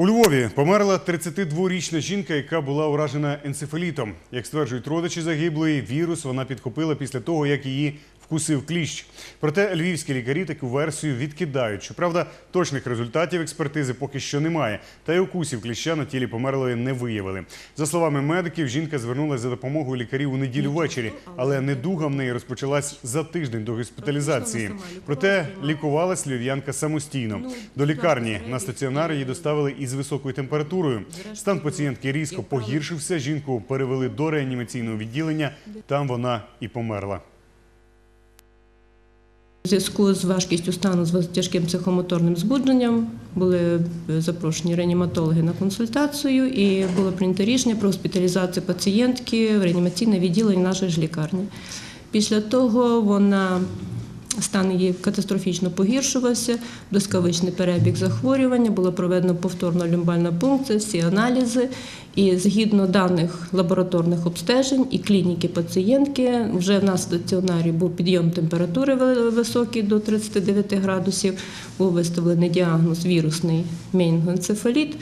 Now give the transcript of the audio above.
У Львові померла 32-річна жінка, яка була уражена енцефалітом. Як стверджують родичі загиблої, вірус вона підхопила після того, як її вкусив кліщ. Проте львівські лікарі таку версію відкидають. Щоправда, точних результатів експертизи поки що немає. Та й укусів кліща на тілі померлої не виявили. За словами медиків, жінка звернулася за допомогою лікарів у неділю ввечері, але недуга в неї розпочалась за тиждень до госпіталізації. Проте лікувалась львів'янка самостійно. До лікарні на стаціонар її доставили із високою температурою. Стан пацієнтки різко погіршився. Жінку перевели до реанімаційного відділення. Там вона і померла. У зв'язку з важкістю стану з тяжким психомоторним збудженням були запрошені реаніматологи на консультацію і було прийнято рішення про госпіталізацію пацієнтки в реанімаційне відділення нашої ж лікарні. Після того вона стан її катастрофічно погіршувався, блискавичний перебіг захворювання, було проведено повторна люмбальна пункція, всі аналізи. І згідно даних лабораторних обстежень і клініки пацієнтки, вже в нас в стаціонарі був підйом температури високий до 39 градусів, був виставлений діагноз вірусний менінгоенцефаліт.